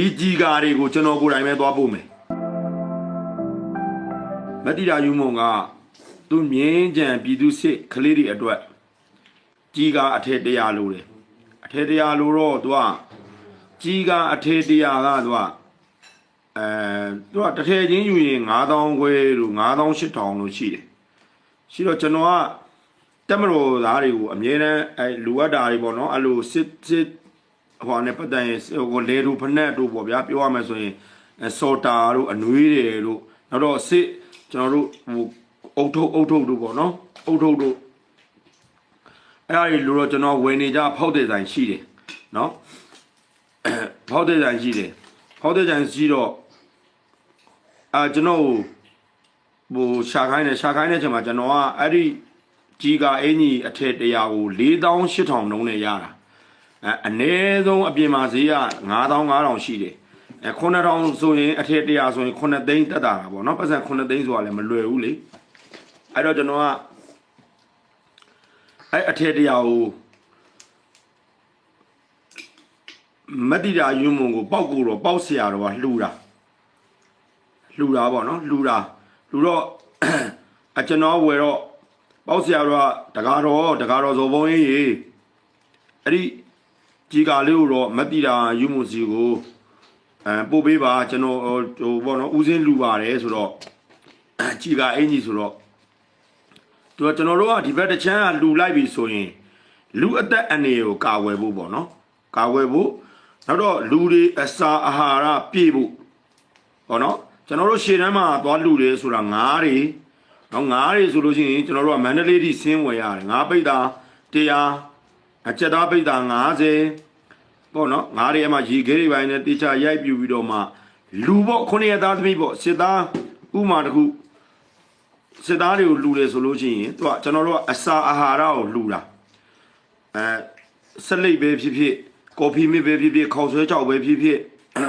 ဒီကြီးကာတွေကိုကျွန်တော်ကိုယ်တိုင်ပဲသွားပို့မယ်မတိတာယူမုံကသူမြင်းကြံပြည်သူစစ်ကလေးတွေအတွက်ကြီးကာအထက်တရားလိုတယ်အထက်တရားလိုတော့သူကကြီးကာအထက်တရားကသူကအဲသူကတစ်ထည်ချင်းယူရင်9000ခွဲလို့9000 8000လို့ရှိတယ်ရှိတော့ကျွန်တော်ကတက်မတော်သားတွေကိုအမြဲတမ်းအဲလိုအပ်တာတွေပေါ့နော်အဲ့လိုစစ်စစ် ဟိုနဲ့ပတ်သက်ရင်ဟိုလေတို့ဖက်နဲ့တို့ပေါ့ဗျာပြောရမယ်ဆိုရင်အဲစော်တာတို့အနွေးတွေတို့နောက်တော့စစ်ကျွန်တော်တို့ဟိုအုတ်ထုတ်အုတ်ထုတ်တို့ပေါ့နော်အုတ်ထုတ်တို့အဲ့ဒါတွေလိုတော့ကျွန်တော်ဝယ်နေကြဖောက်တဲ့ဆိုင်ရှိတယ်နော်ဖောက်တဲ့ဆိုင်ရှိတယ်ဖောက်တဲ့ဆိုင်ရှိတော့အာကျွန်တော်ဟိုရှာခိုင်းတယ်ရှာခိုင်းတဲ့ချိန်မှာကျွန်တော်ကအဲ့ဒီကြီးကအင်ကြီးအထက်တရားကို4800နှုံးနဲ့ရတာ အနည်းဆုံးအပြင်မှာဈေးက9500ရှိတယ်အဲ9000ဆိုရင်အထက်100ဆိုရင်9သိန်းတက်တာပေါ့နော်ပတ်စံ9သိန်းဆိုတာလည်းမလွယ်ဘူးလေအဲ့တော့ကျွန်တော်ကအဲ့အထက်100ကိုမတိတာယွန်းမုံကိုပေါက်ကိုတော့ပေါက်ဆရာတော့လှူတာလှူတာပေါ့နော်လှူတာလှူတော့အကျွန်တော်ဝယ်တော့ပေါက်ဆရာတော့တကားတော့တကားတော့ဇော်ဘုံကြီးအဲ့ဒီ ကြီးကာလေးကိုတော့မတိတာယူမုံစီကိုအဲပို့ပေးပါကျွန်တော်ဟိုပေါ့နော်ဦးစင်းလှူပါတယ်ဆိုတော့ကြီးကအင်ကြီးဆိုတော့သူကကျွန်တော်တို့ကဒီဘက်တစ်ချမ်းကလှူလိုက်ပြီဆိုရင်လူအသက်အနေကိုကာဝယ်ဖို့ပေါ့နော်ကာဝယ်ဖို့နောက်တော့လူတွေအစာအာဟာရပြည့်ဖို့ပေါ့နော်ကျွန်တော်တို့ရှေ့တန်းမှာသွားလှူတယ်ဆိုတာငါးတွေနော်ငါးတွေဆိုလို့ရှိရင်ကျွန်တော်တို့ကမန္တလေးထိဆင်းဝယ်ရတယ်ငါးပိတ်တာ100 အချက်သားပိတ်တာ90ပေါ့နော်ငါးတွေအမှရေခဲတွေပိုင်းနဲ့တေချာရိုက်ပြူပြီးတော့မှလူပေါ့ခုနှစ်ရက်သားသမီးပေါ့စစ်သားဥမာတစ်ခုစစ်သားတွေကိုလှူတယ်ဆိုလို့ရှိရင်သူကကျွန်တော်တို့ကအစာအာဟာရကိုလှူတာအဲဆက်လိပ်ပဲဖြစ်ဖြစ်ကော်ဖီမစ်ပဲဖြစ်ဖြစ်ခေါက်ဆွဲကြောက်ပဲဖြစ်ဖြစ်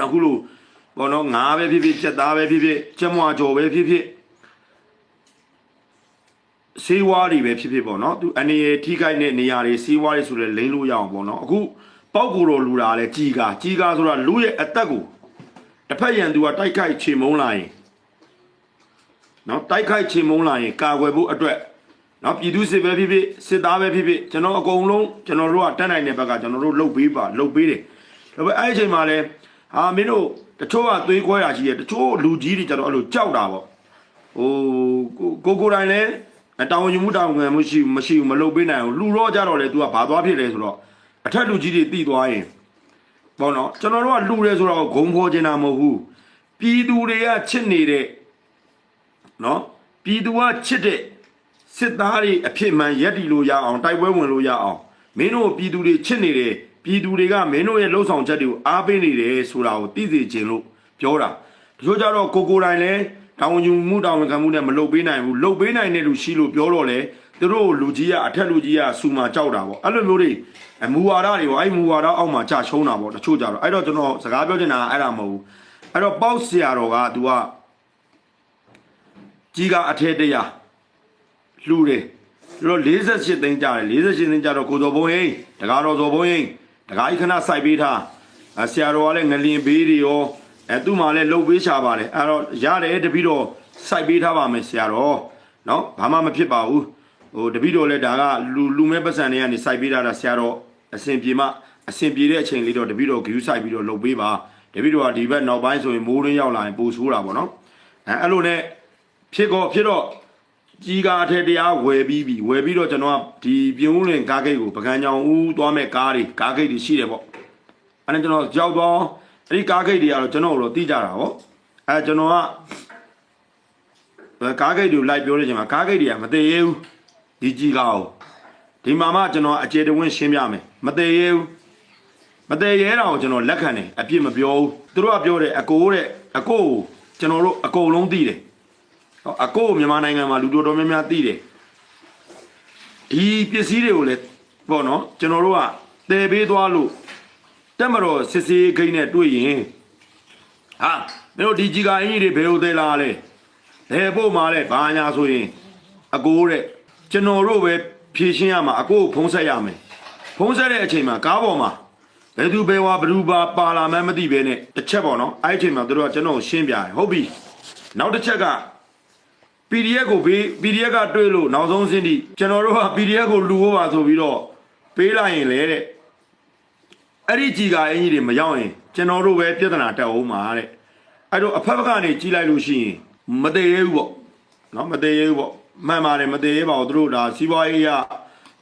အခုလိုဘောနော်ငါးပဲဖြစ်ဖြစ်ချက်သားပဲဖြစ်ဖြစ်ချက်မွာကြော်ပဲဖြစ်ဖြစ် စေးဝါးတွေပဲဖြစ်ဖြစ်ပေါ့နော်သူအနေရထိခိုက်တဲ့နေရာတွေစေးဝါးတွေဆိုလဲလိမ့်လို့ရအောင်ပေါ့နော်အခုပောက်ကိုတော်လူတာလဲကြီးကာကြီးကာဆိုတာလူရဲ့အသက်ကိုတစ်ဖက်ရန်သူကတိုက်ခိုက်ချေမုန်းလာရင်နော်တိုက်ခိုက်ချေမုန်းလာရင်ကာကွယ်ဖို့အတွက်နော်ပြည်သူစစ်ပဲဖြစ်ဖြစ်စစ်သားပဲဖြစ်ဖြစ်ကျွန်တော်အကုန်လုံးကျွန်တော်တို့ကတက်နိုင်တဲ့ဘက်ကကျွန်တော်တို့လှုပ်ပေးပါလှုပ်ပေးတယ်ဒါပေမဲ့အဲ့ဒီအချိန်မှာလဲဟာမင်းတို့တချို့ကသွေးခွဲတာကြီးတယ်တချို့လူကြီးတွေကျွန်တော်အဲ့လိုကြောက်တာပေါ့ဟိုကိုကိုတိုင်းလဲ တောင်းယူမှုတောင်းခံမှုရှိမရှိဘူးမလှုပ်ပေးနိုင်ဘူးလူတော့ကြတော့လေ तू ကဘာသွားဖြစ်လဲဆိုတော့အထက်လူကြီးတွေတိသွားရင်ပေါ့နော်ကျွန်တော်တို့ကလှူတယ်ဆိုတော့ဂုံဖော်ချင်တာမဟုတ်ဘူးပြည်သူတွေကချစ်နေတဲ့နော်ပြည်သူကချစ်တဲ့စစ်သားတွေအဖြစ်မှန်ရက်တီလို့ရအောင်တိုက်ပွဲဝင်လို့ရအောင်မင်းတို့ပြည်သူတွေချစ်နေတယ်ပြည်သူတွေကမင်းတို့ရဲ့လှုပ်ဆောင်ချက်တွေကိုအားပေးနေတယ်ဆိုတာကိုသိသိချင်းလို့ပြောတာတချို့ကြတော့ကိုကိုတိုင်းလဲ တောင်းယူမှုတောင်းဝန်ခံမှုနဲ့မလုပ်ပေးနိုင်ဘူးလုပ်ပေးနိုင်တဲ့လူရှိလို့ပြောတော့လေသူတို့လူကြီးကအထက်လူကြီးကစူမာကြောက်တာပေါ့အဲ့လိုမျိုးတွေအမူဝါဒတွေပေါ့အဲ့မူဝါဒအောက်မှာကြာရှုံးတာပေါ့တချို့ကြတော့အဲ့တော့ကျွန်တော်စကားပြောချင်တာကအဲ့ဒါမဟုတ်ဘူးအဲ့တော့ပေါ့ဆရာတော်က तू ကကြီးကအထက်တရားလှူတယ်သူတို့48သိန်းကြတယ်48သိန်းကြတော့ကိုစော်ဘုံဟိန်းတကားတော်စော်ဘုံဟိန်းတကားကြီးခဏစိုက်ပေးထားအဆရာတော်ကလည်းငလင်ဘေးတွေရော အဲသူ့မှာလည်းလှုပ်ပေးချပါတယ်အဲ့တော့ရတယ်တပည့်တော်စိုက်ပေးထားပါမယ်ဆရာတော်နော်ဘာမှမဖြစ်ပါဘူးဟိုတပည့်တော်လည်းဒါကလူလူမဲ့ပတ်စံတွေကနေစိုက်ပေးထားတာဆရာတော်အစဉ်ပြေမှအစဉ်ပြေတဲ့အချိန်လေးတော့တပည့်တော်ဂယူးစိုက်ပြီးတော့လှုပ်ပေးပါတပည့်တော်ကဒီဘက်နောက်ပိုင်းဆိုရင်မိုးရင်းရောက်လာရင်ပိုဆိုးတာပေါ့နော်အဲအဲ့လိုနဲ့ဖြစ်ကောဖြစ်တော့ကြီးကားထဲတရားဝယ်ပြီးပြီဝယ်ပြီးတော့ကျွန်တော်ကဒီပြုံးလင်ကားဂိတ်ကိုပကံကြောင်ဦးသွားမဲ့ကားတွေကားဂိတ်တွေရှိတယ်ပေါ့အဲ့ဒါကျွန်တော်ကြောက်တော့ အဲ့ဒီကားဂိတ်တွေကတော့ကျွန်တော်တို့သိကြတာပေါ့အဲကျွန်တော်ကဘယ်ကားဂိတ်တွေလိုက်ပြောနေချိန်မှာကားဂိတ်တွေကမသေးသေးဘူးဒီကြီးကားကိုဒီမှာမှကျွန်တော်အကျေတဝင်းရှင်းပြမယ်မသေးသေးဘူးမသေးရဲတော့ကျွန်တော်လက်ခံတယ်အပြစ်မပြောဘူးသူတို့ကပြောတယ်အကိုတဲ့အကိုကိုကျွန်တော်တို့အကုန်လုံးသိတယ်ဟောအကိုမြန်မာနိုင်ငံမှာလူတော်တော်များများသိတယ်ဒီပစ္စည်းတွေကိုလည်းပေါ့နော်ကျွန်တော်တို့ကတည်ပေးသွားလို့ တက်မတော်စစ်စေးခိန်းနဲ့တွေ့ရင်ဟာမင်းတို့ဒီကြီးကအင်းကြီးတွေဘယ်လိုသေးလားလဲဘယ်ပို့မှာလဲဘာညာဆိုရင်အကိုတဲ့ကျွန်တော်တို့ပဲဖြည့်ရှင်းရမှာအကိုကိုဖုံးဆက်ရမယ်ဖုံးဆက်တဲ့အချိန်မှာကားပေါ်မှာဘဘယ်သူဘယ်ဝါဘယ်သူပါပါလာမှန်းမသိပဲနဲ့တစ်ချက်ပေါ့နော်အဲ့ဒီအချိန်မှာသူတို့ကကျွန်တော်ကိုရှင်းပြတယ်ဟုတ်ပြီနောက်တစ်ချက်က PDF ကိုပေး PDF ကတွေ့လို့နောက်ဆုံးစင်းထိကျွန်တော်တို့က PDF ကိုလူဖို့ပါဆိုပြီးတော့ပေးလိုက်ရင်လေတဲ့ အဲ့ဒီကြီးကအင်ကြီးတွေမရောက်ရင်ကျွန်တော်တို့ပဲပြဿနာတက်အောင်ပါတဲ့အဲ့တော့အဖက်ဖက်ကနေကြီးလိုက်လို့ရှိရင်မတည်ရဘူးပေါ့နော်မတည်ရဘူးပေါ့မှန်ပါတယ်မတည်ရပါဘူးသူတို့ဒါစီးပွားရေးရ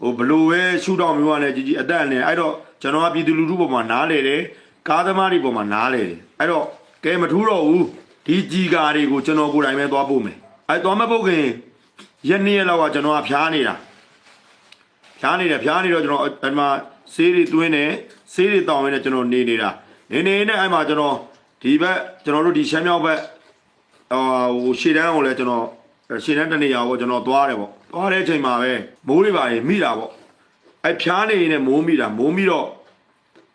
ဟိုဘလို့ပဲရှူတော့မျိုးကလည်းကြီးကြီးအတက်နဲ့အဲ့တော့ကျွန်တော်ကပြည်သူလူထုပေါ်မှာနားလေတယ်ကားသမားတွေပေါ်မှာနားလေတယ်အဲ့တော့ကဲမထူးတော့ဘူးဒီကြီးကာတွေကိုကျွန်တော်ကိုယ်တိုင်ပဲသွားပို့မယ်အဲ့သွားမပုတ်ခင်ရက်နေ့ရက်လောက်ကကျွန်တော်ကဖျားနေတာဖျားနေတယ်ဖျားနေတော့ကျွန်တော်အဲ့မှာဆေးတွေသွင်းတယ် ဆေးတွေတောင်းရင်းနဲ့ကျွန်တော်နေနေတာနေနေနဲ့အဲ့မှာကျွန်တော်ဒီဘက်ကျွန်တော်တို့ဒီရှမ်းမြောက်ဘက်အာဟိုရှေ့တန်းကိုလည်းကျွန်တော်ရှေ့တန်းတနေရာကိုကျွန်တော်သွားတယ်ပေါ့သွားတဲ့အချိန်မှာပဲမိုးတွေပါရင်မိတာပေါ့အဲ့ဖျားနေရင်လည်းမိုးမိတာမိုးမိတော့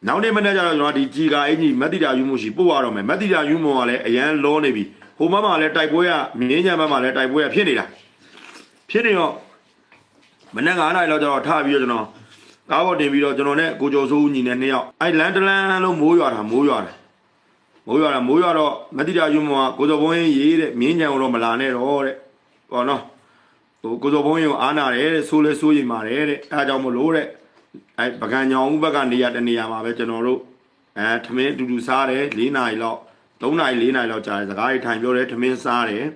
နောက်နေ့မနေ့ကျတော့ကျွန်တော်ဒီဂျီကာအင်ကြီးမက်တိတာယူမှုရှိပို့ရတော့မယ်မက်တိတာယူမှုကလည်းအရန်လောနေပြီဟိုဘက်မှာလည်းတိုက်ပွဲကမြင်းညံဘက်မှာလည်းတိုက်ပွဲကဖြစ်နေတာဖြစ်နေတော့မနေ့က9နာရီလောက်ကျတော့ထပြီးတော့ကျွန်တော် ကားပေါ်တင်ပြီးတော့ကျွန်တော်နဲ့ကိုကျော်စိုးဦးညီနဲ့နှစ်ယောက်အဲ့လန်တလန်လုံးမိုးရွာတာမိုးရွာတာမိုးရွာတာမိုးရွာတော့မတိတာယူမောကကိုကျော်ဘုံရင်ရေးတဲ့မြင်းကြံတော့မလာနဲ့တော့တဲ့ဟောနော်ဟိုကိုကျော်ဘုံရင်ကိုအားနာတယ်တဲ့ဆိုးလဲဆိုးရင်ပါတယ်တဲ့အဲအကြောင်းမလို့တဲ့အဲပကံညောင်ဦးဘက်ကနေရာတနေရာမှာပဲကျွန်တော်တို့အဲထမင်းအတူတူစားတယ်၄နာရီလောက်၃နာရီ၄နာရီလောက်ကြာတယ်စကားတွေထိုင်ပြောတယ်ထမင်းစားတယ်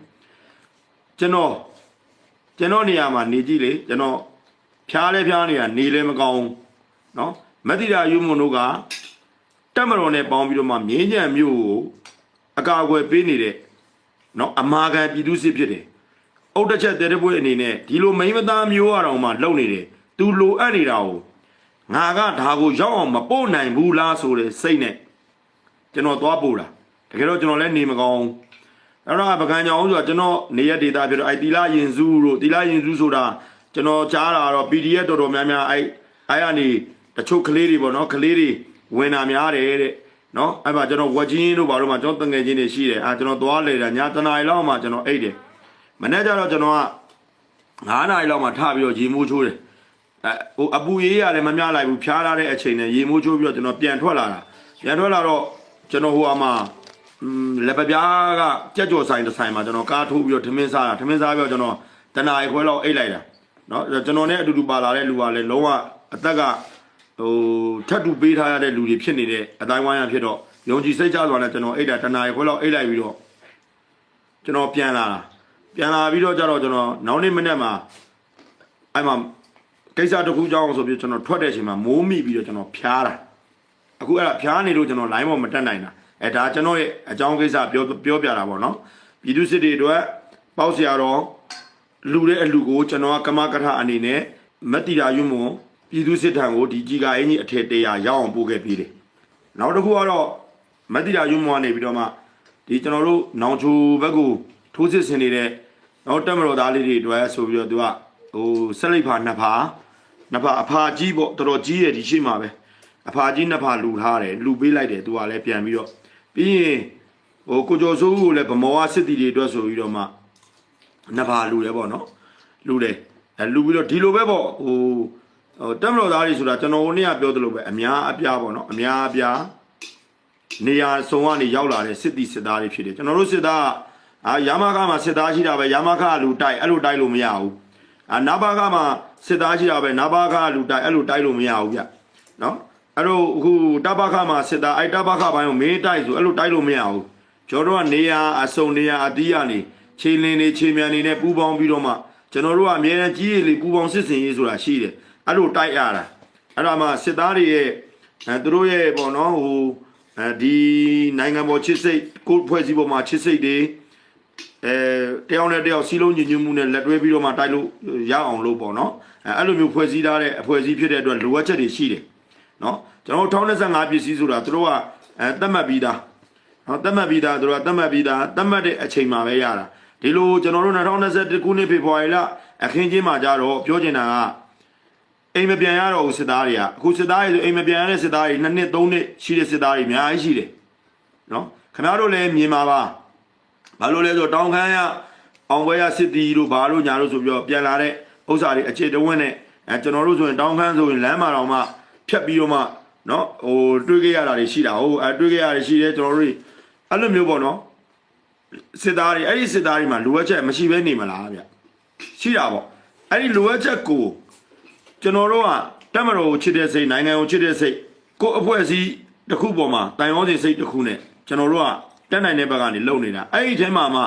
ကျွန်တော်ကျွန်တော်နေရာမှာနေကြည့်လေကျွန်တော် ဖြားလဲဖြားနေတာနေလဲမကောင်းနော်မတိရာယုံမွန်တို့ကတက်မတော်နဲ့ပေါင်းပြီးတော့မှမြင်းကြံမြို့ကိုအကာအကွယ်ပေးနေတဲ့နော်အမာခံပြည်သူစစ်ဖြစ်တယ်အုတ်တချက်တဲတပွဲအနေနဲ့ဒီလိုမိမသားမျိုးအတော်မှလုံနေတယ်သူလိုအပ်နေတာကိုငါကဒါကိုရောက်အောင်မပို့နိုင်ဘူးလားဆိုတဲ့စိတ်နဲ့ကျွန်တော်သွားပို့တာတကယ်တော့ကျွန်တော်လည်းနေမကောင်းအဲ့တော့ပကံကြောင်ဆိုတာကျွန်တော်နေရဒေတာပြောတော့အဲတီလာယင်စုတို့တီလာယင်စုဆိုတာ ကျွန်တော်ကြားတာတော့ PDF တော်တော်များများအဲ့အဲ့ကနေတချို့ကလေးတွေပေါ့နော်ကလေးတွေဝင်တာများတယ်တဲ့နော်အဲ့မှာကျွန်တော်ဝက်ချင်းတို့ဘာလို့မှကျွန်တော်တငယ်ချင်းတွေရှိတယ်အာကျွန်တော်သွားလေတာညတနားရီလောက်မှကျွန်တော်အိတ်တယ်မနေ့ကျတော့ကျွန်တော်က9နာရီလောက်မှထပြီးတော့ရေမိုးချိုးတယ်အဲဟိုအပူရေးရတယ်မမြလိုက်ဘူးဖျားလာတဲ့အချိန်နဲ့ရေမိုးချိုးပြီးတော့ကျွန်တော်ပြန်ထွက်လာတာပြန်ထွက်လာတော့ကျွန်တော်ဟိုအမှာอืมလက်ပပြားကကြက်ကြော်ဆိုင်တစ်ဆိုင်မှာကျွန်တော်ကားထိုးပြီးတော့ထမင်းစားတာထမင်းစားပြီးတော့ကျွန်တော်တနာရီခွဲလောက်အိတ်လိုက်တာ เนาะကျွန်တော်နဲ့အတူတူပါလာတဲ့လူကလည်းလုံးဝအသက်ကဟိုထပ်တူပေးထားရတဲ့လူတွေဖြစ်နေတဲ့အတိုင်းဝိုင်းရဖြစ်တော့ယုံကြည်စိတ်ချစွာနဲ့ကျွန်တော်အိတ်တာတနာရီခွဲလောက်အိတ်လိုက်ပြီးတော့ကျွန်တော်ပြန်လာတာပြန်လာပြီးတော့ကြတော့ကျွန်တော်နောက်နေ့မနေ့မှာအဲ့မှာကိစ္စတစ်ခုကြောင်းဆိုပြီးကျွန်တော်ထွက်တဲ့အချိန်မှာမိုးမိပြီးတော့ကျွန်တော်ဖျားတာ အခုအဲ့ဒါဖျားနေလို့ကျွန်တော် line ပေါ်မတက်နိုင်တာအဲဒါကျွန်တော်ရဲ့အကြောင်းကိစ္စပြောပြောပြတာပေါ့နော်ပြည်သူစစ်တွေအတွက်ပေါ့ဆရာတော် လူတဲ့အလူကိုကျွန်တော်ကကမကထအနေနဲ့မက်တီရာယုံမွန်ပြည်သူစစ်ထံကိုဒီကြီးကအင်းကြီးအထက်တရာရောက်အောင်ပို့ခဲ့ပြီးတယ်နောက်တစ်ခုကတော့မက်တီရာယုံမွန်ကနေပြီးတော့မှဒီကျွန်တော်တို့နောင်ချိုဘက်ကိုထိုးစစ်ဆင်နေတဲ့နောက်တက်မတော်သားလေးတွေအတွက်ဆိုပြီးတော့သူကဟိုဆက်လိုက်ဖာနှစ်ဖာနှစ်ဖာအဖာကြီးပေါ့တော်တော်ကြီးရဲ့ဒီရှိမှာပဲအဖာကြီးနှစ်ဖာလူထားတယ်လူပေးလိုက်တယ်သူကလည်းပြန်ပြီးတော့ပြီးရင်ဟိုကိုကျော်စိုးကိုလည်းဗမောဝစစ်တီတွေအတွက်ဆိုပြီးတော့မှ နှစ်ဖာလူတယ်ပေါ့နော်လူတယ်အဲလူပြီးတော့ဒီလိုပဲပေါ့ဟိုဟိုတက်မတော်သားတွေဆိုတာကျွန်တော်တို့နေ့ကပြောသလိုပဲအများအပြားပေါ့နော်အများအပြားနေရာစုံကနေရောက်လာတဲ့စစ်တီစစ်သားတွေဖြစ်တယ်ကျွန်တော်တို့စစ်သားကအာယာမခမှာစစ်သားရှိတာပဲယာမခလူတိုက်အဲ့လိုတိုက်လို့မရဘူးအာနာဘာခမှာစစ်သားရှိတာပဲနာဘာခလူတိုက်အဲ့လိုတိုက်လို့မရဘူးဗျနော်အဲ့တော့အခုတဘခမှာစစ်သားအဲ့တဘခဘိုင်းကိုမင်းတိုက်ဆိုအဲ့လိုတိုက်လို့မရဘူးကျွန်တော်တို့ကနေရာအစုံနေရာအတီးကနေ ခြေလင်းနေခြေမြန်နေနဲ့ပူပေါင်းပြီးတော့မှကျွန်တော်တို့ကအမြဲတမ်းကြီးရည်လေးပူပေါင်းစစ်စင်ရေးဆိုတာရှိတယ်အဲ့လိုတိုက်ရတာအဲ့ဒါမှစစ်သားတွေရဲ့အဲသူတို့ရဲ့ပေါ့နော်ဟိုအဲဒီနိုင်ငံပေါ်ချစ်စိတ်ကိုယ်ဖွဲ့စည်းပေါ်မှာချစ်စိတ်တွေအဲတယောက်နဲ့တယောက်စီးလုံးညီညွတ်မှုနဲ့လက်တွဲပြီးတော့မှတိုက်လို့ရအောင်လို့ပေါ့နော်အဲအဲ့လိုမျိုးဖွဲ့စည်းထားတဲ့အဖွဲ့အစည်းဖြစ်တဲ့အတွက်လိုအပ်ချက်တွေရှိတယ်နော်ကျွန်တော်တို့1025ပစ္စည်းဆိုတာတို့ကအဲသတ်မှတ်ပြီးသားနော်သတ်မှတ်ပြီးသားတို့ကသတ်မှတ်ပြီးသားသတ်မှတ်တဲ့အချိန်မှာပဲရတာ ဒီလိုကျွန်တော်တို့2021ခုနှစ်ဖေဖော်ဝါရီလအခင်းချင်းမှာကြတော့ပြောချင်တာကအိမ်မပြန်ရတော့ဘူးစစ်သားတွေကအခုစစ်သားတွေဆိုအိမ်မပြန်ရတဲ့စစ်သားတွေ2နှစ်3နှစ်ရှိတဲ့စစ်သားတွေအများကြီးရှိတယ်နော်ခင်ဗျားတို့လည်းမြင်ပါပါဘာလို့လဲဆိုတော့တောင်ခမ်းရအောင်ဘွဲရစစ်တီတို့ဘာလို့ညာလို့ဆိုပြီးတော့ပြန်လာတဲ့ဥစ္စာတွေအခြေတဝင်းနဲ့အဲကျွန်တော်တို့ဆိုရင်တောင်ခမ်းဆိုရင်လမ်းမှာတော့မှဖြတ်ပြီးတော့မှဟနော်ဟိုတွေးခဲ့ရတာတွေရှိတာဟိုအဲတွေးခဲ့ရတာတွေရှိတယ်ကျွန်တော်တို့တွေအဲ့လိုမျိုးပေါ့နော် စစ်သားတွေအဲ့ဒီစစ်သားတွေမှာလိုအပ်ချက်မရှိဘဲနေမလားဗျရှိတာပေါ့အဲ့ဒီလိုအပ်ချက်ကိုကျွန်တော်တို့ကတက်မတော်ကိုချစ်တဲ့စိတ်နိုင်ငံကိုချစ်တဲ့စိတ်ကိုယ့်အဖွဲ့အစည်းတစ်ခုပေါ်မှာတိုင်ရောစီစိတ်တစ်ခုနဲ့ကျွန်တော်တို့ကတက်နိုင်တဲ့ဘက်ကနေလုံနေတာအဲ့ဒီထဲမှာမှ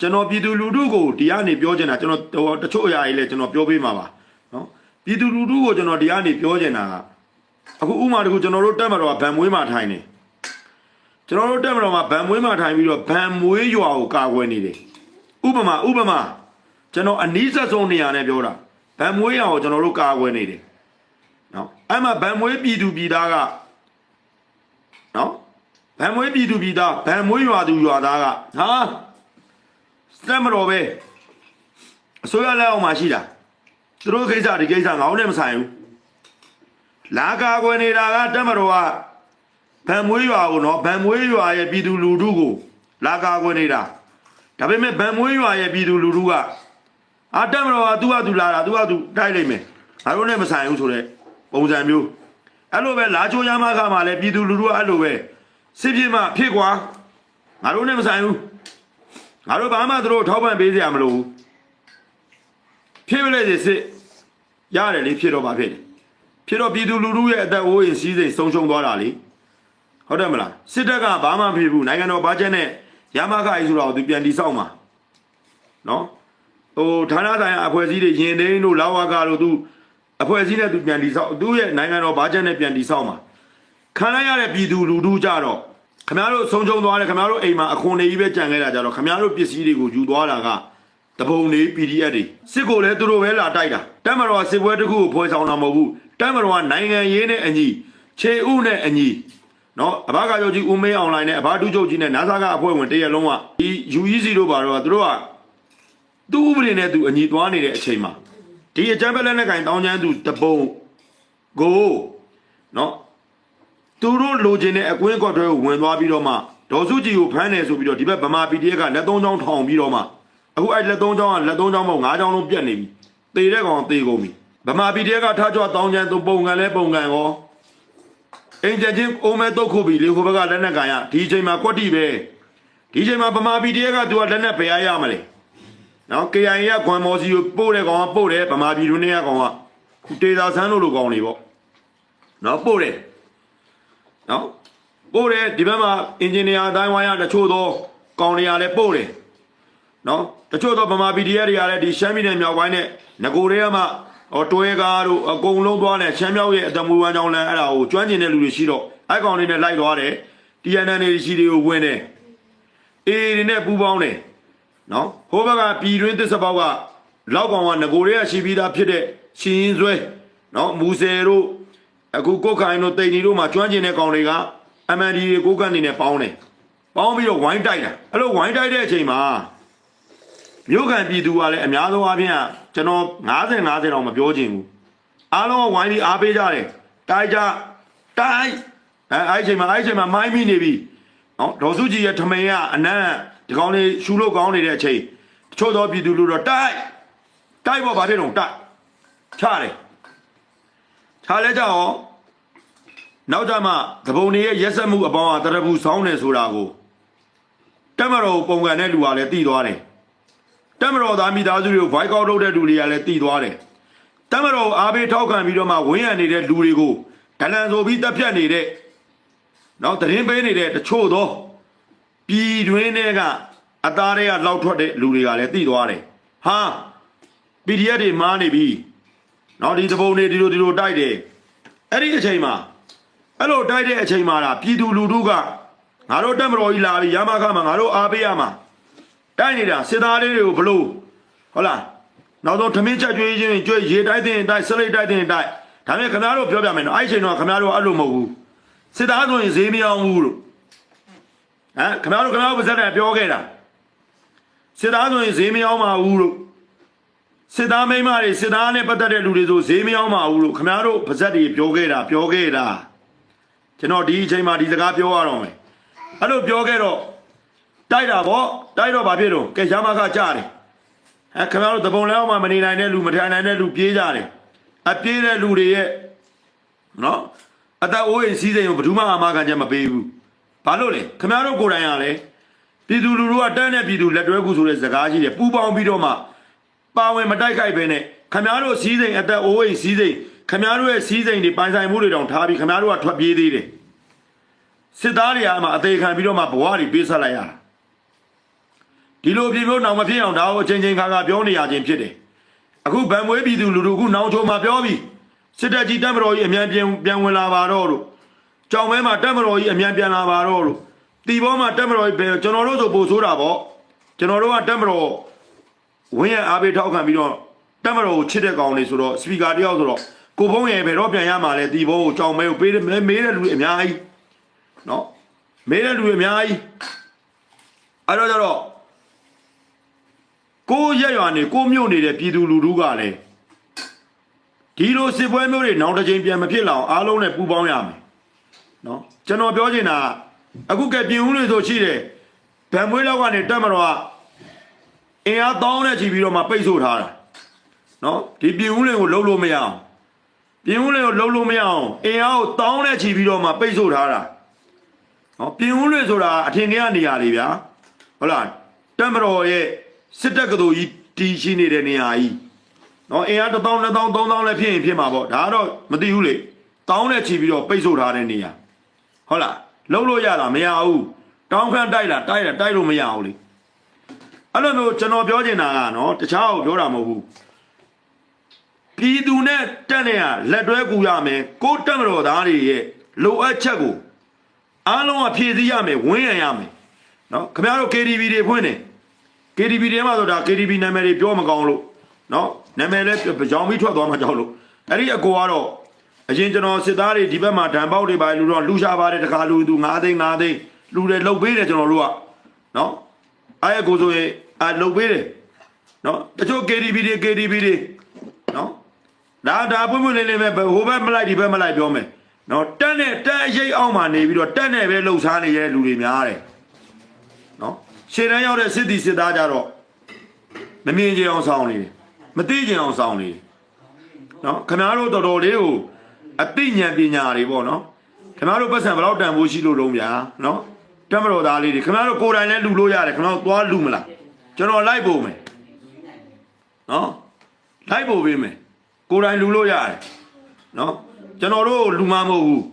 ကျွန်တော်ပြည်သူလူထုကိုဒီကနေပြောချင်တာကျွန်တော်တချို့အရာကြီးလဲကျွန်တော်ပြောပေးမှာပါနော်ပြည်သူလူထုကိုကျွန်တော်ဒီကနေပြောချင်တာကအခုဥမာတခုကျွန်တော်တို့တက်မတော်ကဗန်မွေးမှာထိုင်နေ ကျွန်တော်တို့တက်မတော်မှာဗန်မွေးမှာထိုင်ပြီးတော့ဗန်မွေးရွာကိုကာကွယ်နေတယ်ဥပမာဥပမာကျွန်တော်အနီးစပ်ဆုံးနေရာနဲ့ပြောတာဗန်မွေးရွာကိုကျွန်တော်တို့ကာကွယ်နေတယ်နော်အဲ့မှာဗန်မွေးပြည်သူပြည်သားကနော်ဗန်မွေးပြည်သူပြည်သားဗန်မွေးရွာသူရွာသားကဟာတက်မတော်ပဲအစိုးရလက်အောက်မှာရှိတာသူတို့ကိစ္စဒီကိစ္စငောင်းနဲ့မဆိုင်ဘူးလာကာကွယ်နေတာကတက်မတော်က ဗံမွေးရွာကိုနော်ဗံမွေးရွာရဲ့ပြည်သူလူထုကိုလာကာကွယ်နေတာဒါပေမဲ့ဗံမွေးရွာရဲ့ပြည်သူလူထုကအာတက်မတော်ကသူ့ဟာသူလာတာသူ့ဟာသူတိုက်လိုက်မယ်ငါတို့နဲ့မဆိုင်ဘူးဆိုတဲ့ပုံစံမျိုးအဲ့လိုပဲလာချိုးရမခါမှာလည်းပြည်သူလူထုကအဲ့လိုပဲစစ်ပြေမှဖြစ်ကွာငါတို့နဲ့မဆိုင်ဘူးငါတို့ဘာမှသူတို့ထောက်ပံ့ပေးစရာမလိုဘူးဖြစ်ပလဲစစ်စစ်ရတယ်လေဖြစ်တော့ပါဖြစ်တယ်ဖြစ်တော့ပြည်သူလူထုရဲ့အသက်အိုးအိမ်စီးစိမ်ဆုံးရှုံးသွားတာလေ ဟုတ်တယ်မလားစစ်တပ်ကဘာမှမဖြစ်ဘူးနိုင်ငံတော်ဘာချက်နဲ့ရမခအကြီးဆိုတာကိုသူပြန်တီဆောက်မှာနော်ဟိုဌာနဆိုင်ရာအဖွဲ့အစည်းတွေရင်သိန်းတို့လာဝကတို့သူအဖွဲ့အစည်းနဲ့သူပြန်တီဆောက်သူရဲ့နိုင်ငံတော်ဘာချက်နဲ့ပြန်တီဆောက်မှာခံလိုက်ရတဲ့ပြည်သူလူထုကြတော့ခမရတို့ဆုံးရှုံးသွားတယ်ခမရတို့အိမ်မှာအခွန်တွေကြီးပဲကြံခဲ့တာကြတော့ခမရတို့ပစ္စည်းတွေကိုယူသွားတာကတပုံနေ PDF တွေစစ်ကိုလည်းသူတို့ပဲလာတိုက်တာတက်မတော်ကစစ်ပွဲတစ်ခုကိုဖွဲ့ဆောင်တာမဟုတ်ဘူးတက်မတော်ကနိုင်ငံရေးနဲ့အညီခြေဥနဲ့အညီ နော်အဘကချုပ်ကြီးဦးမေးအွန်လိုင်းနဲ့အဘတူချုပ်ကြီးနဲ့နာဆာကအဖွဲ့ဝင်တရက်လုံးကဒီ UEC တို့ပါတော့သူတို့ကသူ့ဥပဒေနဲ့သူအညီသွားနေတဲ့အချိန်မှာဒီအကြမ်းဖက်လက်နက်ကင်တောင်းချမ်းသူတပုံကိုနော်သူတို့လိုချင်တဲ့အကွင်းကွက်တွေဝင်သွားပြီးတော့မှဒေါ်စုကြည်ကိုဖမ်းတယ်ဆိုပြီးတော့ဒီဘက်ဗမာ PDF ကလက်သုံးချောင်းထောင်ပြီးတော့မှအခုအဲ့လက်သုံးချောင်းကလက်သုံးချောင်းမဟုတ်ငါးချောင်းလုံးပြတ်နေပြီတေတဲ့ကောင်တေကုန်ပြီဗမာပြည်တဲကထားကြွတောင်းချမ်းသူပုံကန်လဲပုံကန်ရော အင်ဂျင်ချင်းအိုမဲတုတ်ခုပြီလေဟိုဘက်ကလက်နက်ကန်ရဒီအချိန်မှာကွက်တိပဲဒီအချိန်မှာဗမာပြည်တဲကသူကလက်နက်ပဲရရမလဲနော် KIA ကခွန်မော်စီကိုပို့တဲ့ကောင်ကပို့တယ်ဗမာပြည်တွင်းကကောင်ကခုတေသာဆန်းလို့လိုကောင်နေပေါ့နော်ပို့တယ်နော်ပို့တယ်ဒီဘက်မှာအင်ဂျင်နီယာအတိုင်းဝိုင်းရတချို့သောကောင်တွေကလည်းပို့တယ်နော်တချို့တော့ဗမာ PDF တွေကလည်းဒီရှမ်းပြည်နယ်မြောက်ပိုင်းနဲ့ငကိုတွေကမှ ဟောတွဲကားတို့အကုန်လုံးသွားတယ်ရှမ်းမြောက်ရဲ့အတမူဝမ်းကြောင်းလမ်းအဲ့ဒါကိုကျွမ်းကျင်တဲ့လူတွေရှိတော့အဲ့ကောင်တွေနဲ့လိုက်သွားတယ် TNN တွေရှိတွေကိုဝင်တယ်အေးတွေနဲ့ပူပေါင်းတယ်နော်ဟိုဘက်ကပြည်တွင်းသစ္စာပေါက်ကလောက်ကောင်ကငကိုတွေကရှိပြီးသားဖြစ်တဲ့ရှင်ရင်ဆွဲနော်မူဆယ်တို့အခုကိုက်ခိုင်တို့တိန်နီတို့မှာကျွမ်းကျင်တဲ့ကောင်တွေက MND တွေကိုကန်နေနဲ့ပေါင်းတယ်ပေါင်းပြီးတော့ဝိုင်းတိုက်တာအဲ့လိုဝိုင်းတိုက်တဲ့အချိန်မှာ မြို့ခံပြည်သူကလည်းအများဆုံးအားဖြင့်ကကျွန်တော်90 90တော့မပြောချင်ဘူးအားလုံးကဝိုင်းပြီးအားပေးကြတယ်တိုက်ကြတိုက်အဲအဲ့ဒီအချိန်မှာအဲ့ဒီအချိန်မှာမိုင်းမိနေပြီနော်ဒေါ်စုကြည်ရဲ့ထမင်းကအနမ်းဒီကောင်းလေးရှူလို့ကောင်းနေတဲ့အချိန်တချို့သောပြည်သူလူတော့တိုက်တိုက်ပေါ့ဗာဖြစ်တော့တိုက်ချတယ်ချလဲကြအောင်နောက်ကြမှာသဘုံတွေရဲ့ရက်ဆက်မှုအပေါင်းအတရဘူးဆောင်းနေဆိုတာကိုတက်မတော်ပုံကန်တဲ့လူကလည်းတည်သွားတယ် တမတော်သားမိသားစုတွေကိုဗိုက်ကောက်လုပ်တဲ့လူတွေကလည်းတည်သွားတယ်။တမတော်အားပေးထောက်ခံပြီးတော့မှဝင်းရံနေတဲ့လူတွေကိုဒလန်ဆိုပြီးတပ်ဖြတ်နေတဲ့နော်တရင်ပေးနေတဲ့တချို့သောပြည်တွင်းတွေကအသားတွေကလောက်ထွက်တဲ့လူတွေကလည်းတည်သွားတယ်။ဟာ PDF တွေမားနေပြီ။နော်ဒီသဘုံတွေဒီလိုဒီလိုတိုက်တယ်။အဲ့ဒီအချိန်မှာအဲ့လိုတိုက်တဲ့အချိန်မှာလားပြည်သူလူထုကငါတို့တက်မတော်ကြီးလာပြီရမခမှာငါတို့အားပေးရမှာ တိုက်နေတာစစ်သားလေးတွေကိုဘလို့ဟုတ်လားနောက်တော့ထမင်းချက်ကျွေးချင်းကျွေးရေတိုက်တဲ့တိုက်ဆလိတ်တိုက်တဲ့တိုက်ဒါပေမဲ့ခင်ဗျားတို့ပြောပြမယ်နော်အဲ့ဒီအချိန်တော့ခင်ဗျားတို့အဲ့လိုမဟုတ်ဘူးစစ်သားဆိုရင်ဈေးမအောင်ဘူးလို့ဟမ်ခင်ဗျားတို့ခင်ဗျားတို့ပါဇက်တယ်ပြောခဲ့တာစစ်သားဆိုရင်ဈေးမအောင်ပါဘူးလို့စစ်သားမိန်းမတွေစစ်သားနဲ့ပတ်သက်တဲ့လူတွေဆိုဈေးမအောင်ပါဘူးလို့ခင်ဗျားတို့ပါဇက်တွေပြောခဲ့တာပြောခဲ့တာကျွန်တော်ဒီအချိန်မှာဒီစကားပြောရတော့မယ်အဲ့လိုပြောခဲ့တော့ တိုက်တာဗောတိုက်တော့ဘာဖြစ်တော့ကဲရမခကြတယ်အဲခင်ဗျားတို့တပုံလဲအောင်မှမနေနိုင်တဲ့လူမထိုင်နိုင်တဲ့လူပြေးကြတယ်အပြေးတဲ့လူတွေရဲ့နော်အသက်အိုးအိမ်စီးစိမ်ကိုဘယ်သူမှအာမခံချက်မပေးဘူးဘာလို့လဲခင်ဗျားတို့ကိုယ်တိုင်ကလည်းပြည်သူလူထုကတန်းတဲ့ပြည်သူလက်တွဲခုဆိုတဲ့စကားရှိတယ်ပူပေါင်းပြီးတော့မှပါဝင်မတိုက်ခိုက်ပဲနဲ့ခင်ဗျားတို့စီးစိမ်အသက်အိုးအိမ်စီးစိမ်ခင်ဗျားတို့ရဲ့စီးစိမ်တွေပိုင်ဆိုင်မှုတွေတောင်ထားပြီးခင်ဗျားတို့ကထွက်ပြေးသေးတယ်စစ်သားတွေကမှအသေးခံပြီးတော့မှဘဝတွေပေးဆက်လိုက်ရတာ ဒီလိုပြည်မျိုးနောင်မဖြစ်အောင်ဒါကိုအချင်းချင်းခါခါပြောနေရခြင်းဖြစ်တယ်အခုဗံမွေးပြည်သူလူထုအခုနောင်ချိုမှာပြောပြီးစစ်တပ်ကြီးတပ်မတော်ကြီးအမြန်ပြန်ပြန်ဝင်လာပါတော့လို့ကြောင်မဲမှာတပ်မတော်ကြီးအမြန်ပြန်လာပါတော့လို့တီဘောမှာတပ်မတော်ကြီးပဲကျွန်တော်တို့ဆိုပို့ဆိုးတာပေါ့ကျွန်တော်တို့ကတပ်မတော်ဝင်းရအားပေးထောက်ခံပြီးတော့တပ်မတော်ကိုချစ်တဲ့ကောင်လေးဆိုတော့စပီကာတယောက်ဆိုတော့ကိုဖုံးရဲ့ဘယ်တော့ပြန်ရမှာလဲတီဘောကိုကြောင်မဲကိုပေးတယ်မဲမေးတဲ့လူတွေအများကြီးနော်မေးတဲ့လူတွေအများကြီးအဲ့တော့ကျတော့ ကိုရက်ရွာနေကိုမြို့နေတဲ့ပြည်သူလူထုကလည်းဒီလိုစစ်ပွဲမျိုးတွေနောက်တစ်ချိန်ပြန်မဖြစ်လာအောင်အားလုံးနဲ့ပူးပေါင်းရမယ်နော်ကျွန်တော်ပြောချင်တာကအခုကပြင်ဦးတွေဆိုရှိတယ်ဗံမွေးလောက်ကနေတက်မတော်ကအင်အားတောင်းနဲ့ချီပြီးတော့မှပိတ်ဆို့ထားတာနော်ဒီပြင်ဦးတွေကိုလှုပ်လို့မရအောင်ပြင်ဦးတွေကိုလှုပ်လို့မရအောင်အင်အားကိုတောင်းနဲ့ချီပြီးတော့မှပိတ်ဆို့ထားတာနော်ပြင်ဦးတွေဆိုတာအထင်ကြီးကနေရာတွေဗျာဟုတ်လားတက်မတော်ရဲ့ စစ်တပ်ကတော်ကြီးတီးရှိနေတဲ့နေရာကြီးနော်အင်အား1000 2000 3000လည်းဖြစ်ရင်ဖြစ်မှာပေါ့ဒါကတော့မသိဘူးလေတောင်းနဲ့ချီပြီးတော့ပိတ်ဆို့ထားတဲ့နေရာဟုတ်လားလှုပ်လို့ရတာမရဘူးတောင်းခန့်တိုက်လာတိုက်လာတိုက်လို့မရဘူးလေအဲ့လိုမျိုးကျွန်တော်ပြောချင်တာကနော်တခြားကိုပြောတာမဟုတ်ဘူးပြည်သူနဲ့တက်နေရလက်တွဲကူရမယ်ကိုတက်မတော်သားတွေရဲ့လိုအပ်ချက်ကိုအားလုံးကဖြည့်ဆည်းရမယ်ဝင်းရံရမယ်နော်ခင်ဗျားတို့ KTV တွေဖွင့်တယ် KTV တွေမှာဆိုဒါ KTV နာမည်တွေပြောမကောင်းလို့နော်နာမည်လည်းကြောင်ပြီးထွက်သွားမှကြောက်လို့အဲ့ဒီအကိုကတော့အရင်ကျွန်တော်စစ်သားတွေဒီဘက်မှာဓာန်ပေါက်တွေပါလူတော့လူရှာပါတယ်တခါလူသူ9သိန်း9သိန်းလူတွေလှုပ်ပေးတယ်ကျွန်တော်တို့ကနော်အဲ့အကိုဆိုရင်အလှုပ်ပေးတယ်နော်တချို့ KTV တွေ KTV တွေနော်ဒါဒါပွင့်ပွင့်လင်းလင်းပဲဟိုဘက်မလိုက်ဒီဘက်မလိုက်ပြောမယ်နော်တက်နဲ့တက်အရိပ်အောင်မှနေပြီးတော့တက်နဲ့ပဲလှုပ်ရှားနေတဲ့လူတွေများတယ်နော် ရှေ့တန်းရောက်တဲ့စစ်တီစစ်သားကြတော့မမြင်ကြအောင်ဆောင်နေတယ်မသိကြအောင်ဆောင်နေတယ်နော်ခင်ဗျားတို့တော်တော်လေးကိုအသိဉာဏ်ပညာတွေပေါ့နော်ခင်ဗျားတို့ပတ်စံဘယ်တော့တန်ဖို့ရှိလို့လုံးဗျာနော်တက်မတော်သားလေးတွေခင်ဗျားတို့ကိုယ်တိုင်လည်းလူလို့ရတယ်ခင်ဗျားတို့သွားလူမလားကျွန်တော်လိုက်ဖို့မယ်နော်လိုက်ဖို့ပေးမယ်ကိုယ်တိုင်လူလို့ရတယ်နော်ကျွန်တော်တို့လူမမဟုတ်ဘူး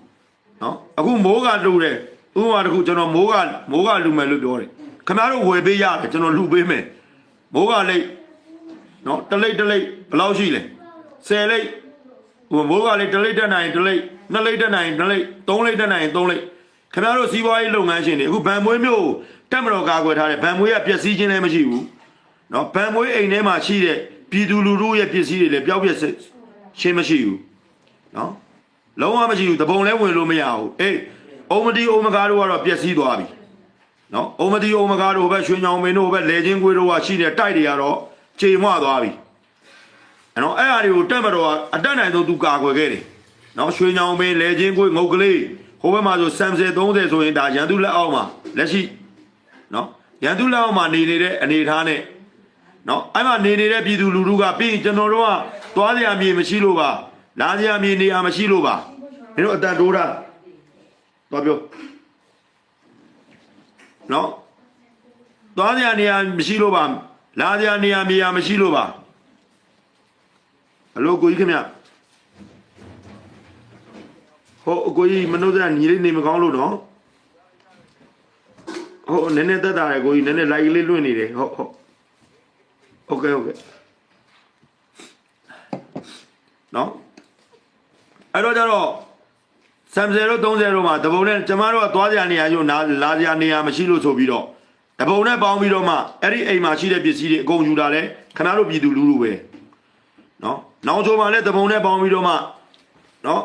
နော်အခုမိုးကလူတယ်ဥပမာတစ်ခုကျွန်တော်မိုးကမိုးကလူမယ်လို့ပြောတယ် ခင်ဗျားတို့ဝယ်ပေးရတယ်ကျွန်တော်လူပေးမယ်မိုးကလိတ်နော်တလိတ်တလိတ်ဘယ်လောက်ရှိလဲ10လိတ်ဟိုမိုးကလိတ်တလိတ်တက်နိုင်တလိတ်နှစ်လိတ်တက်နိုင်နှစ်လိတ်သုံးလိတ်တက်နိုင်သုံးလိတ်ခင်ဗျားတို့စီးပွားရေးလုပ်ငန်းရှင်တွေအခုဗန်မွေးမျိုးတက်မတော်ကာကွယ်ထားတယ်ဗန်မွေးကပျက်စီးခြင်းလည်းမရှိဘူးနော်ဗန်မွေးအိမ်ထဲမှာရှိတဲ့ပြည်သူလူထုရဲ့ပစ္စည်းတွေလည်းပျောက်ပျက်ခြင်းမရှိဘူးနော်လုံးဝမရှိဘူးတပုံလဲဝင်လို့မရဘူးအေးအုံမတီအုံမကားတို့ကတော့ပျက်စီးသွားပြီ နော်အုံမတီအုံမကားတို့ဘက်ရွှေညောင်မင်းတို့ဘက်လေချင်းကွေးတို့ကရှိတဲ့တိုက်တွေကတော့ချိန်မွသွားပြီအဲ့တော့အဲ့အရာတွေကိုတက်မတော်ကအတက်နိုင်ဆုံးသူကာကွယ်ခဲ့တယ်နော်ရွှေညောင်မင်းလေချင်းကွေးငုတ်ကလေးဟိုဘက်မှာဆို30 30ဆိုရင်ဒါရန်သူလက်အောက်မှာလက်ရှိနော်ရန်သူလက်အောက်မှာနေနေတဲ့အနေအထားနဲ့နော်အဲ့မှာနေနေတဲ့ပြည်သူလူထုကပြီးရင်ကျွန်တော်တို့ကသွားစရာမြေမရှိလို့ပါလာစရာမြေနေရာမရှိလို့ပါမင်းတို့အတန်တိုးတာသွားပြော နော်သွားစရာနေရာမရှိလို့ပါလာစရာနေရာမြေရာမရှိလို့ပါဟယ်လိုကိုကြီးခင်ဗျဟိုအကိုကြီးမနှုတ်တဲ့ညီလေးနေမကောင်းလို့နော်ဟိုနည်းနည်းတက်တာရယ်ကိုကြီးနည်းနည်းလိုက်လေးလွင့်နေတယ်ဟုတ်ဟုတ်โอเคโอเคနော်အဲ့တော့ကျတော့ 30တို့30တို့မှာတပုံနဲ့ကျမတို့ကသွားကြနေရရုံနာလာကြနေရမရှိလို့ဆိုပြီးတော့တပုံနဲ့ပေါင်းပြီးတော့မှအဲ့ဒီအိမ်မှာရှိတဲ့ပစ္စည်းတွေအကုန်ယူတာလဲခဏတို့ပြည်သူလူလူပဲနော်နောက်ချိုမှာလဲတပုံနဲ့ပေါင်းပြီးတော့မှနော်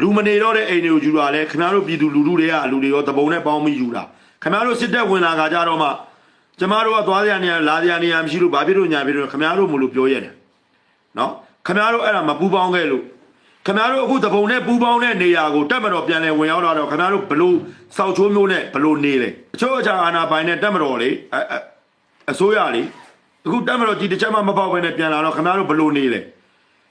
လူမနေတော့တဲ့အိမ်တွေကိုယူတာလဲခဏတို့ပြည်သူလူလူတွေကလူတွေရောတပုံနဲ့ပေါင်းပြီးယူတာခဏတို့စစ်တပ်ဝင်လာကြကြတော့မှကျမတို့ကသွားကြနေရလာကြနေရမရှိလို့ဘာဖြစ်လို့ညာဖြစ်လို့ခဏတို့မလို့ပြောရတယ်နော်ခဏတို့အဲ့ဒါမပူပေါင်းခဲ့လို့ ခင်ဗျားတို့အခုတပုံနဲ့ပူပေါင်းတဲ့နေရာကိုတက်မတော်ပြန်လဲဝင်ရောက်လာတော့ခင်ဗျားတို့ဘလို့စောက်ချိုးမျိုးနဲ့ဘလို့နေလဲအချို့အခြားအာနာပိုင်နဲ့တက်မတော်လေအအအစိုးရလေအခုတက်မတော်ကြီးတစ်ချက်မှမပေါက်ဘဲနဲ့ပြန်လာတော့ခင်ဗျားတို့ဘလို့နေလဲ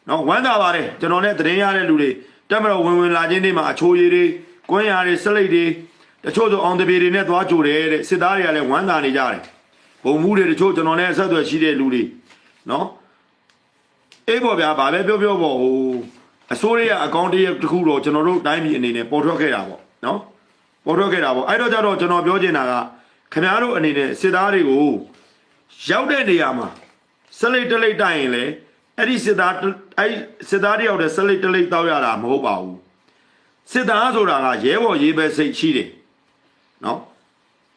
နော်ဝမ်းသာပါတယ်ကျွန်တော်နဲ့တရင်ရတဲ့လူတွေတက်မတော်ဝင်ဝင်လာခြင်းတွေမှာအချိုးရည်တွေကွင်းရည်တွေစလိတ်တွေတချို့ဆိုအောင်တပေတွေနဲ့သွားကြိုတယ်တဲ့စစ်သားတွေကလည်းဝမ်းသာနေကြတယ်ဘုံမှုတွေတချို့ကျွန်တော်နဲ့အဆက်အသွယ်ရှိတဲ့လူတွေနော်အေးပေါ့ဗျာဗာပဲပြောပြောပေါ့ဟို အစိုးရအကောင့်တရတစ်ခုတော့ကျွန်တော်တို့တိုင်းပြည်အနေနဲ့ပေါ်ထွက်ခဲ့တာပေါ့နော်ပေါ်ထွက်ခဲ့တာပေါ့အဲ့တော့ကြတော့ကျွန်တော်ပြောချင်တာကခင်ဗျားတို့အနေနဲ့စစ်သားတွေကိုရောက်တဲ့နေရာမှာစလိတ်တလိတ်တိုင်ရင်လေအဲ့ဒီစစ်သားအဲ့စစ်သားတယောက်တည်းစလိတ်တလိတ်တောက်ရတာမဟုတ်ပါဘူးစစ်သားဆိုတာကရဲဘော်ရေးပဲစိတ်ရှိတယ်နော်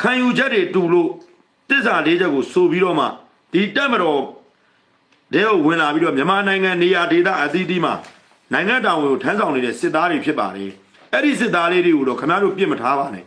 ခံယူချက်တွေတူလို့တစ္ဆာလေးချက်ကိုဆိုပြီးတော့မှဒီတက်မတော်တဲကိုဝင်လာပြီးတော့မြန်မာနိုင်ငံနေရာဒေသအသီးသီးမှာ နိုင်ငံတော်ဝင်ကိုထမ်းဆောင်နေတဲ့စစ်သားတွေဖြစ်ပါတယ်အဲ့ဒီစစ်သားလေးတွေကိုတော့ခင်ဗျားတို့ပြစ်မထားပါနဲ့